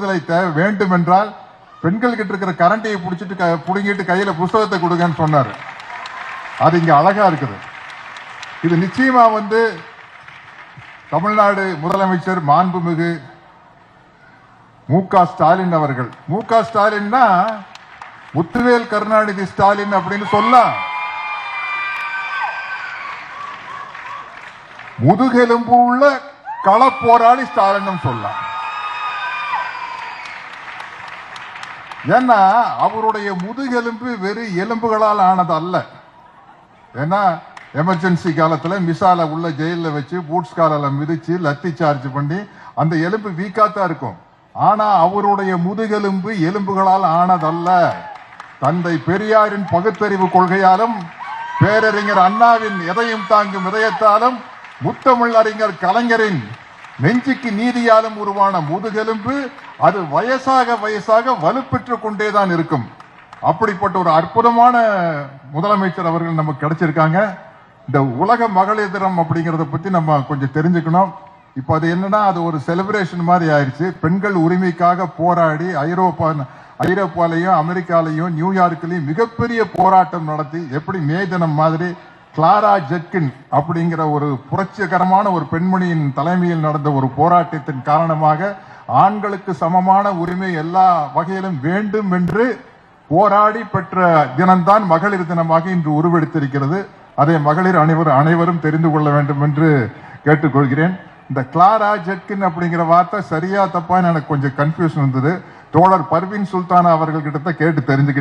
விடுதலை வேண்டும் என்றால் பெண்கள் கிட்ட இருக்கிற கரண்டையை பிடிச்சிட்டு புடுங்கிட்டு கையில புஸ்தகத்தை கொடுங்கன்னு சொன்னாரு. அது இங்க அழகா இருக்குது. இது நிச்சயமா வந்து தமிழ்நாடு முதலமைச்சர் மாண்புமிகு மு க ஸ்டாலின் அவர்கள். மு க ஸ்டாலின்னா முத்துவேல் கருணாநிதி ஸ்டாலின் அப்படின்னு சொல்லலாம். முதுகெலும்பு உள்ள களப்போராளி ஸ்டாலின் சொல்லலாம். ஏன்னா அவருடைய முதுகெலும்பு வெறும் எலும்புகளால் ஆனது அல்ல. ஏன்னா எமர்ஜென்சி காலத்தில் மிசால உள்ள ஜெயிலில் வச்சு பூட்ஸ் காலில் மிதிச்சு லத்தி சார்ஜ் பண்ணி அந்த எலும்பு வீக்காக தான் இருக்கும். ஆனா அவருடைய முதுகெலும்பு எலும்புகளால் ஆனதல்ல. தந்தை பெரியாரின் பகுத்தறிவு கொள்கையாலும் பேரறிஞர் அண்ணாவின் எதையும் தாங்கும் இதயத்தாலும் முத்தமிழ் அறிஞர் கலைஞரின் நெஞ்சுக்கு நீதியாலும் உருவான முதுகெலும்பு அது வயசாக வயசாக வலுப்பெற்று கொண்டேதான் இருக்கும். அப்படிப்பட்ட ஒரு அற்புதமான முதலமைச்சர் அவர்கள் நமக்கு கிடைச்சிருக்காங்க. இந்த உலக மகளிர் தினம் அப்படிங்கிறத பத்தி நம்ம கொஞ்சம் தெரிஞ்சுக்கணும். இப்போ அது என்னன்னா அது ஒரு செலிப்ரேஷன் மாதிரி ஆயிடுச்சு பெண்கள் உரிமைக்காக போராடி ஐரோப்பா ஐரோப்பாலையும் அமெரிக்காலையும் நியூயார்க்லையும் மிகப்பெரிய போராட்டம் நடத்தி எப்படி மே தினம் மாதிரி கிளாரா ஜெட்கின் அப்படிங்கிற ஒரு புரட்சிகரமான ஒரு பெண்மணியின் தலைமையில் நடந்த ஒரு போராட்டத்தின் காரணமாக ஆண்களுக்கு சமமான உரிமை எல்லா வகையிலும் வேண்டும் என்று போராடி பெற்ற தினம்தான் மகளிர் தினமாக இன்று உருவெடுத்திருக்கிறது. அதை மகளிர் அனைவரும் அனைவரும் தெரிந்து கொள்ள வேண்டும் என்று கேட்டுக்கொள்கிறேன். இந்த கிளாரா ஜெட்கின் அப்படிங்கிற வார்த்தை சரியா தப்பான்னு எனக்கு கொஞ்சம் கன்ஃபியூஷன் இருந்தது தோழர் பர்வீன் சுல்தானா அவர்கள் கிட்ட கேட்டு தெரிஞ்சுக்கிட்டேன்.